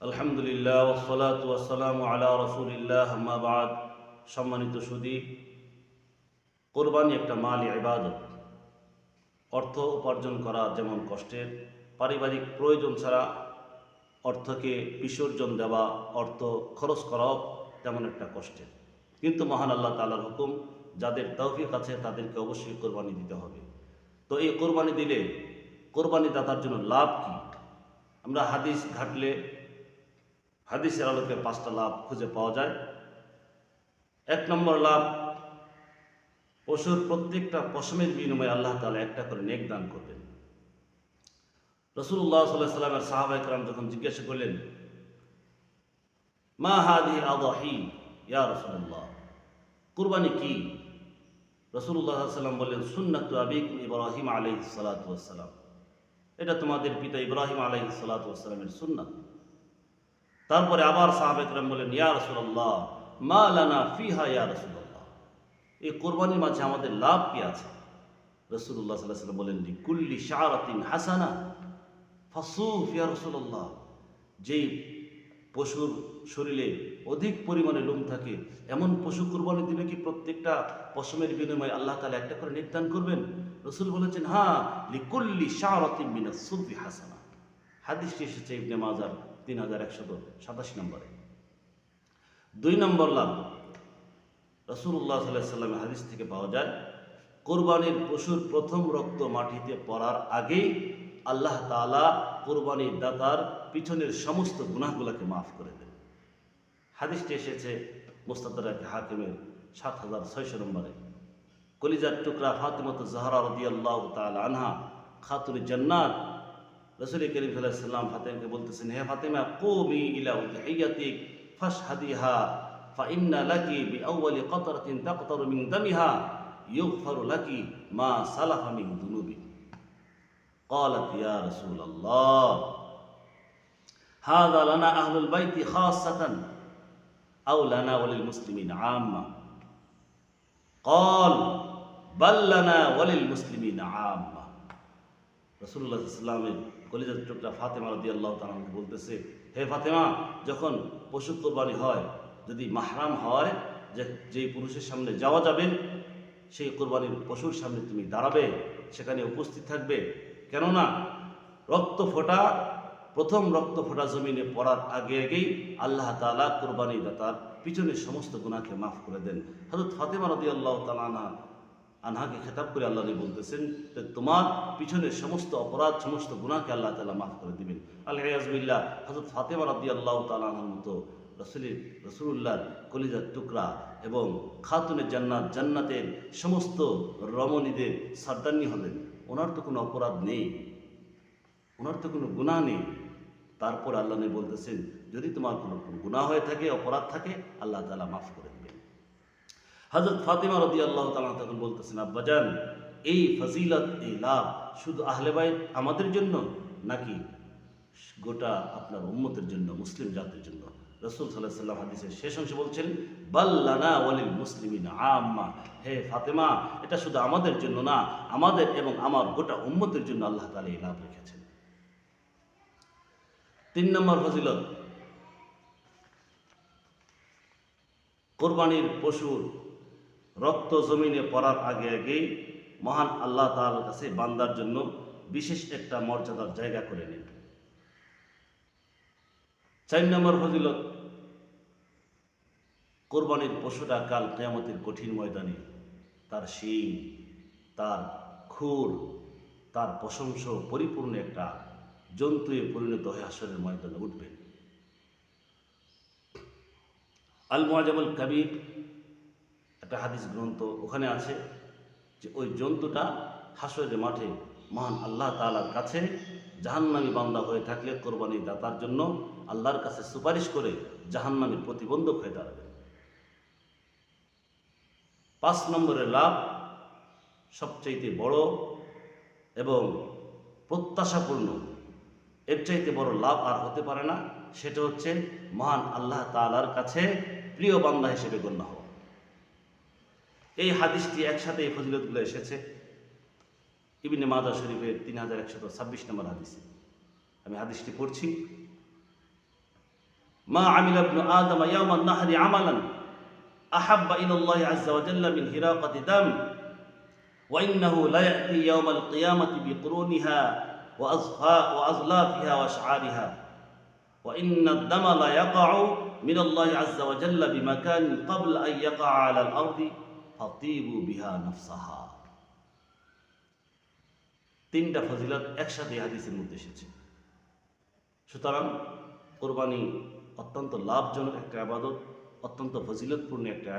আলহামদুলিল্লাহ ওসলাত আলা রসুলিল্লাহ আহমাবাদ সম্মানিত সুদী, কোরবানি একটা মালি ইবাদত। অর্থ উপার্জন করা যেমন কষ্টের, পারিবারিক প্রয়োজন ছাড়া অর্থকে বিসর্জন দেওয়া, অর্থ খরচ করাও তেমন একটা কষ্টের। কিন্তু মহান আল্লাহ তালার হুকুম, যাদের তৌফিক আছে তাদেরকে অবশ্যই কোরবানি দিতে হবে। তো এই কোরবানি দিলে কোরবানি দাতার জন্য লাভ কি? আমরা হাদিস ঘাটলে হাদিসের আলোকে পাঁচটা লাভ খুঁজে পাওয়া যায়। এক নম্বর লাভ, পশুর প্রত্যেকটা পশমের বিনিময়ে আল্লাহ তালা একটা করে নেক দান করবেন। রসুল্লাহ সাল্লাহ সাল্লামের সাহাবা একরাম যখন জিজ্ঞাসা করলেন, মা হাদি আদাহি ইয়া রসুল্লাহ কুরবানি কি? রসুল্লাহ সাল্লাম বললেন, সুন্নাত আবিক ইব্রাহিম আলাই সালাতাম এটা তোমাদের পিতা ইব্রাহিম আলাই সালাতামের সুন্নাত। তারপরে আবার সাহাবেকরাম বলেন, ইয়া রসুল্লাহ মা লানা ফিহা, ইয়া রসুল্লাহ এই কোরবানির মাঝে আমাদের লাভ কি আছে? রসুল্লাহ সাল্লাহ সাল্লাম বলেন কুল্লি শাহরাতিন হাসানা ফাসুফ ইয়া রসুল্লাহ যেই পশুর শরীরে অধিক পরিমাণে লোম থাকে, এমন পশু কোরবানি দিলে কি প্রত্যেকটা পশমের বিনিময়ে আল্লাহ তালা একটা করে নির্দান করবেন? রসুল বলেছেন হ্যাঁ লিকুল্লি শাহরাতিন মিনা সুফি হাসানা। হাদিসটি এসেছে ইবনে মাজার তিন হাজার একশত সাতাশি নম্বরে। দুই নম্বর লাভ। রসুল্লাহ সাল্লাহ সাল্লামের হাদিস থেকে পাওয়া যায়, কোরবানির পশুর প্রথম রক্ত মাটিতে পড়ার আগেই আল্লাহ তালা কোরবানির দাতার পিছনের সমস্ত গুনাহগুলোকে মাফ করে দেন। হাদিসটি এসেছে মোস্তাদারাক হাকিমের সাত হাজার ছয়শো নম্বরে। কলিজার টুকরা ফাতিমত জাহরা রদি আল্লাহ তাল আনহা খাতুর জান্নাত রসুল করিম সাল্লাম ফাতেমাকে বলতেছেন হে ফাতেমা কোমি ইলা উদহিয়াতিক ফাশহাদিহা فإن لك بأول قطرة تقطر من دمها يغفر لك ما سلف من ذنوبك قالت يا رسول الله هذا لنا أهل البيت خاصة أو لنا وللمسلمين عامة قال بل لنا وللمسلمين عامة রসুল্লাহ ইসলামের কলিজার টুকরা ফাতেমা রদি আল্লাহ তালামকে বলতেছে, হে ফাতেমা, যখন পশু কোরবানি হয়, যদি মাহরাম হয়, যে, যেই পুরুষের সামনে যাওয়া যাবে, সেই কোরবানির পশুর সামনে তুমি দাঁড়াবে, সেখানে উপস্থিত থাকবে। কেননা রক্ত ফোটা, প্রথম রক্ত ফোটা জমিনে পড়ার আগে আগেই আল্লাহ তালা কোরবানি দাতার পিছনের সমস্ত গুণাকে মাফ করে দেন। হজরত ফাতেমা রদি আল্লাহ তালানা আনহাকে খেতাব করে আল্লাহ বলতেছেন যে তোমার পিছনের সমস্ত অপরাধ, সমস্ত গুণাকে আল্লাহ তালা মাফ করে দিবেন। আল্লাহ আজবিল্লা হজরত ফাতেমা রদি আল্লাহ তালানার মতো রসুলের রসুল্লাহর কলিজার টুকরা এবং খাতুনের জান্নাত, জান্নাতের সমস্ত রমণীদের সারদান্নি হলেন। ওনার তো কোনো অপরাধ নেই, ওনার তো কোনো গুণা নেই। তারপর আল্লাহ বলতেছেন, যদি তোমার কোনো গুণা হয়ে থাকে, অপরাধ থাকে, আল্লাহ তালা মাফ করে দেবেন। হজরত ফাতিমা রদি আল্লাহ তালা তখন বলতেছেন আব্বাজান এই ফজিলত, এই লাভ শুধু আহলেবাই আমাদের জন্য নাকি গোটা আপনার উম্মতের জন্য, মুসলিম জাতির জন্য? রসুল সাল্লাহ সাল্লাম হাদিসের শেষ অংশে বলছেন বাল্লানা ওয়ালিল মুসলিমিন আম্মা। হে ফাতেমা, এটা শুধু আমাদের জন্য না, আমাদের এবং আমার গোটা উম্মতের জন্য আল্লাহ তালা এই লাভ রেখেছেন। তিন নম্বর ফজিলত, কোরবানির পশুর রক্ত জমিনে পড়ার আগে আগেই মহান আল্লাহ তাআলার কাছে বান্দার জন্য বিশেষ একটা মর্যাদার জায়গা করে নেন। চার নম্বর ফজিলত, কোরবানির পশুটা কাল কেয়ামতের কঠিন ময়দানে তার শিং, তার খুর, তার প্রশংস পরিপূর্ণ একটা জন্তুয়ে পরিণত হয়ে আসরের ময়দানে উঠবেন আল মোয়াজামুল কাবির একটা হাদিস গ্রন্থ ওখানে আছে যে ওই জন্তুটা হাসরের মাঠে মহান আল্লাহ তালার কাছে জাহান্নামী বান্দা হয়ে থাকলে কোরবানি দাতার জন্য আল্লাহর কাছে সুপারিশ করে জাহান্নামীর প্রতিবন্ধক হয়ে দাঁড়াবে। পাঁচ নম্বরের লাভ সবচাইতে বড় এবং প্রত্যাশাপূর্ণ, এর চাইতে বড় লাভ আর হতে পারে না, সেটা হচ্ছে মহান আল্লাহ তালার কাছে প্রিয় বান্দা হিসেবে গণ্য হওয়া। এই হাদিসটি একসাথে এই ফজিলতগুলো এসেছে। ইবিনে মাদা শরীফের তিন হাজার একশত ছাব্বিশ নম্বর হাদিসে। আমি হাদিসটি পড়ছি। মা আমিল আবনু আদম ইয়ামান নাহরি আমালান আহাব্বা ইলাল্লাহ আযজা ওয়া জাল্লা মিন হিরাকাতি দাম ওয়া ইন্নাহু লা ইয়াতি ইয়াওমাল কিয়ামাতি বিকুরুনিহা ওয়া আযফা ওয়া আযলাফিহা ওয়া শাআরিহা ওয়া ইন্না আদ-দাম লা ইয়াকাউ মিন আল্লাহ আযজা ওয়া জাল্লা বিমাকান ক্বাবলা আন ইয়াকা আলা আল-আরদি ফাতিবু বিহা তিনটা ফজিলত একসাথে হাদিসের মধ্যে এসেছে। সুতরাং কোরবানি অত্যন্ত লাভজনক একটা আবাদত, অত্যন্ত ফজিলতপূর্ণ একটা